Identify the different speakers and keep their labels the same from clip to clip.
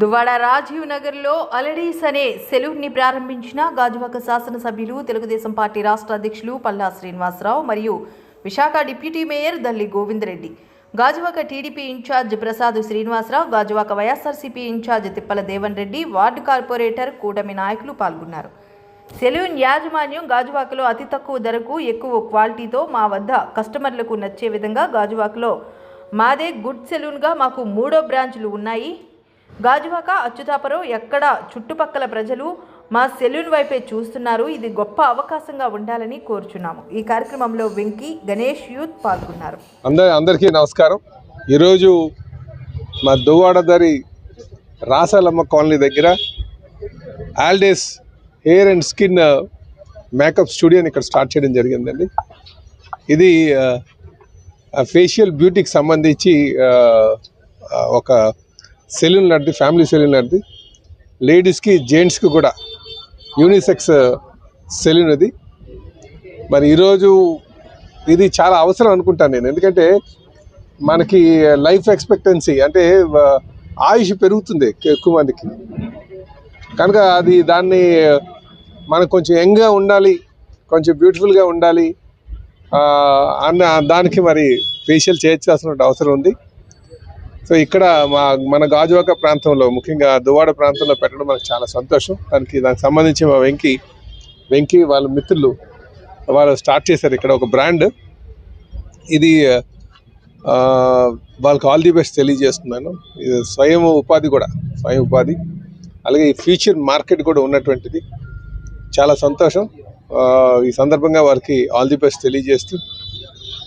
Speaker 1: దువ్వాడ రాజీవ్ నగర్లో అలడీస్ అనే సెలూన్ని ప్రారంభించిన గాజువాక శాసనసభ్యులు తెలుగుదేశం పార్టీ రాష్ట్ర అధ్యక్షులు పల్లా శ్రీనివాసరావు మరియు Visakha deputy mayor Dalli Govindareddy. Gajuwaka TDP incharge Prasad Srinivasarao Gajuwaka YSRCP incharge Tippala Devan Reddy ward corporator కూటమి నాయకులు పాల్గొన్నారు. సెలూన్ యాజమాన్యం గాజువాకలో అతి తక్కువ ధరకు ఎక్కువ క్వాలిటీతో మా వద్ద కస్టమర్లకు నచ్చే విధంగా గాజువాకలో మాదే గుడ్ సెలూన్గా మాకు మూడో బ్రాంచ్లు ఉన్నాయి. గాజువాక అచ్యుతాపురం ఎక్కడ చుట్టుపక్కల ప్రజలు మా సెలూన్ వైపే చూస్తున్నారు. ఇది గొప్ప అవకాశంగా ఉండాలని కోరుచున్నాము. ఈ కార్యక్రమంలో వెంకీ గణేష్ యూత్ పాల్గొన్నారు.
Speaker 2: అందరి అందరికీ నమస్కారం. ఈరోజు మా దువ్వాడదరి రాసాలమ్మ కాలనీ దగ్గర alldays hair and skin makeup స్టూడియోని ఇక్కడ స్టార్ట్ చేయడం జరిగిందండి. ఇది ఫేషియల్ బ్యూటీకి సంబంధించి ఒక సెలూన్ లాంటిది ఫ్యామిలీ సెలూన్ లాంటిది. లేడీస్కి జెంట్స్కి కూడా యూనిసెక్స్ సెలూన్ ఇది మరి ఈరోజు ఇది చాలా అవసరం అనుకుంటాను నేను. ఎందుకంటే మనకి లైఫ్ ఎక్స్పెక్టెన్సీ అంటే ఆయుష్ పెరుగుతుంది ఎక్కువ మందికి కనుక అది దాన్ని మనకు కొంచెం యంగ్గా ఉండాలి కొంచెం బ్యూటిఫుల్గా ఉండాలి అన్న దానికి మరి ఫేషియల్ చేయించాల్సిన అవసరం ఉంది. సో ఇక్కడ మా మన గాజువాక ప్రాంతంలో ముఖ్యంగా దువాడ ప్రాంతంలో పెట్టడం మనకు చాలా సంతోషం. దానికి దానికి సంబంధించి మా వెంకీ వెంకి వాళ్ళ మిత్రులు వాళ్ళు స్టార్ట్ చేశారు ఇక్కడ ఒక బ్రాండ్. ఇది వాళ్ళకి ఆల్ ది బెస్ట్ తెలియజేస్తున్నాను. ఇది స్వయం ఉపాధి కూడా స్వయం ఉపాధి. అలాగే ఈ ఫ్యూచర్ మార్కెట్ కూడా ఉన్నటువంటిది. చాలా సంతోషం. ఈ సందర్భంగా వారికి ఆల్ ది బెస్ట్ తెలియజేస్తూ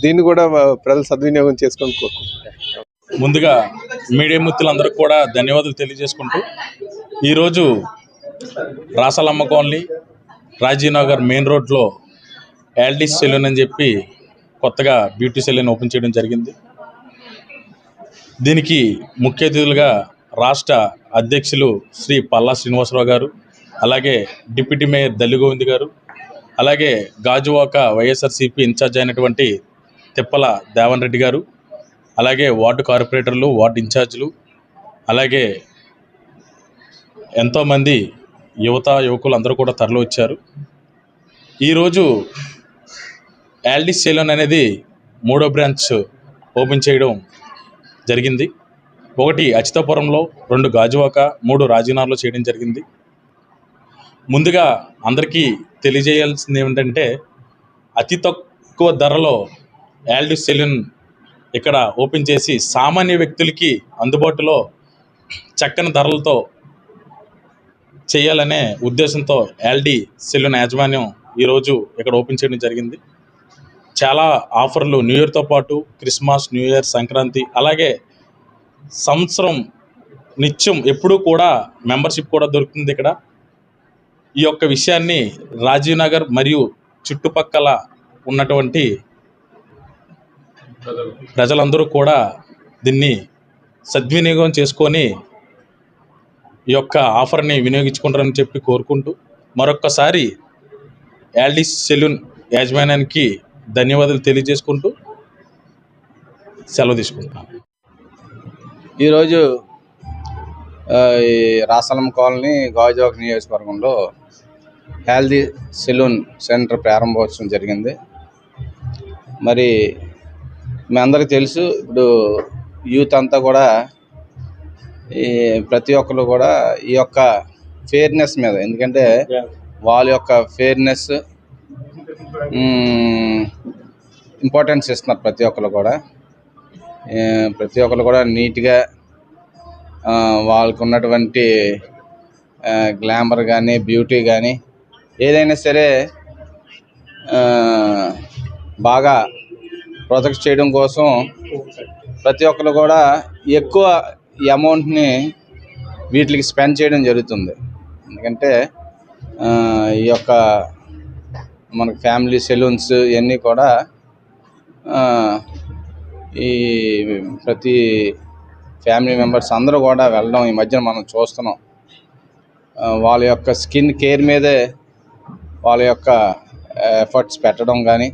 Speaker 2: దీన్ని కూడా ప్రజలు సద్వినియోగం చేసుకొని కోరుకుంటున్నాను.
Speaker 3: ముందుగా మీడియా మిత్రులందరికీ కూడా ధన్యవాదాలు తెలియజేసుకుంటూ ఈరోజు రాసలమ్మ కాలనీ రాజీనగర్ మెయిన్ రోడ్లో యాల్డీస్ సెలూన్ అని చెప్పి కొత్తగా బ్యూటీ సెలూన్ ఓపెన్ చేయడం జరిగింది. దీనికి ముఖ్య అతిథులుగా రాష్ట్ర అధ్యక్షులు శ్రీ పల్లా శ్రీనివాసరావు గారు అలాగే డిప్యూటీ మేయర్ దల్లిగోవింద్ గారు అలాగే గాజువాక వైఎస్ఆర్సీపీ ఇన్ఛార్జ్ అయినటువంటి తిప్పల దేవన్ రెడ్డి గారు అలాగే వార్డు కార్పొరేటర్లు వార్డు ఇన్ఛార్జీలు అలాగే ఎంతోమంది యువత యువకులు అందరూ కూడా తరలి వచ్చారు. ఈరోజు యాల్డిస్ సెలూన్ అనేది మూడో బ్రాంచ్ ఓపెన్ చేయడం జరిగింది. ఒకటి అచితాపురంలో రెండు గాజువాక మూడు రాజీనార్లో చేయడం జరిగింది. ముందుగా అందరికీ తెలియజేయాల్సింది ఏమిటంటే అతి తక్కువ ధరలో యాల్డిస్ సెలూన్ ఇక్కడ ఓపెన్ చేసి సామాన్య వ్యక్తులకి అందుబాటులో చక్కని ధరలతో చేయాలనే ఉద్దేశంతో ఎల్డి సెలూన్ యాజమాన్యం ఈరోజు ఇక్కడ ఓపెన్ చేయడం జరిగింది. చాలా ఆఫర్లు న్యూ ఇయర్తో పాటు క్రిస్మస్ న్యూ ఇయర్ సంక్రాంతి అలాగే సంవత్సరం నిత్యం ఎప్పుడూ కూడా మెంబర్షిప్ కూడా దొరుకుతుంది ఇక్కడ. ఈ యొక్క విషయాన్ని రాజీవ్ నగర్ మరియు చుట్టుపక్కల ఉన్నటువంటి ప్రజలందరూ కూడా దీన్ని సద్వినియోగం చేసుకొని ఈ యొక్క ఆఫర్ని వినియోగించుకుంటారని చెప్పి కోరుకుంటూ మరొక్కసారి యాల్డీస్ సెలూన్ యాజమాన్యానికి ధన్యవాదాలు తెలియజేసుకుంటూ సెలవు తీసుకుంటున్నాను
Speaker 4: ఈరోజు ఈ రాసలం కాలనీ గాజువాక నియోజకవర్గంలో హెల్దీ సెలూన్ సెంటర్ ప్రారంభోత్సవం జరిగింది. మరి మీ అందరికీ తెలుసు ఇప్పుడు యూత్ అంతా కూడా ఈ ప్రతి ఒక్కరు కూడా ఈ యొక్క ఫేర్నెస్ మీద ఎందుకంటే వాళ్ళ యొక్క ఫేర్నెస్ ఇంపార్టెన్స్ ఇస్తున్నారు ప్రతి ఒక్కరు కూడా. ప్రతి ఒక్కరు కూడా నీట్గా వాళ్ళకు ఉన్నటువంటి గ్లామర్ కానీ బ్యూటీ కానీ ఏదైనా సరే బాగా ప్రొజెక్ట్ చేయడం కోసం ప్రతి ఒక్కరు కూడా ఎక్కువ అమౌంట్ని వీటికి స్పెండ్ చేయడం జరుగుతుంది. ఎందుకంటే ఈ యొక్క మనకు ఫ్యామిలీ సెలూన్స్ ఇవన్నీ కూడా ఈ ప్రతి ఫ్యామిలీ మెంబర్స్ అందరూ కూడా వెళ్ళడం ఈ మధ్యన మనం చూస్తున్నాం. వాళ్ళ యొక్క స్కిన్ కేర్ మీదే వాళ్ళ యొక్క ఎఫర్ట్స్ పెట్టడం కానీ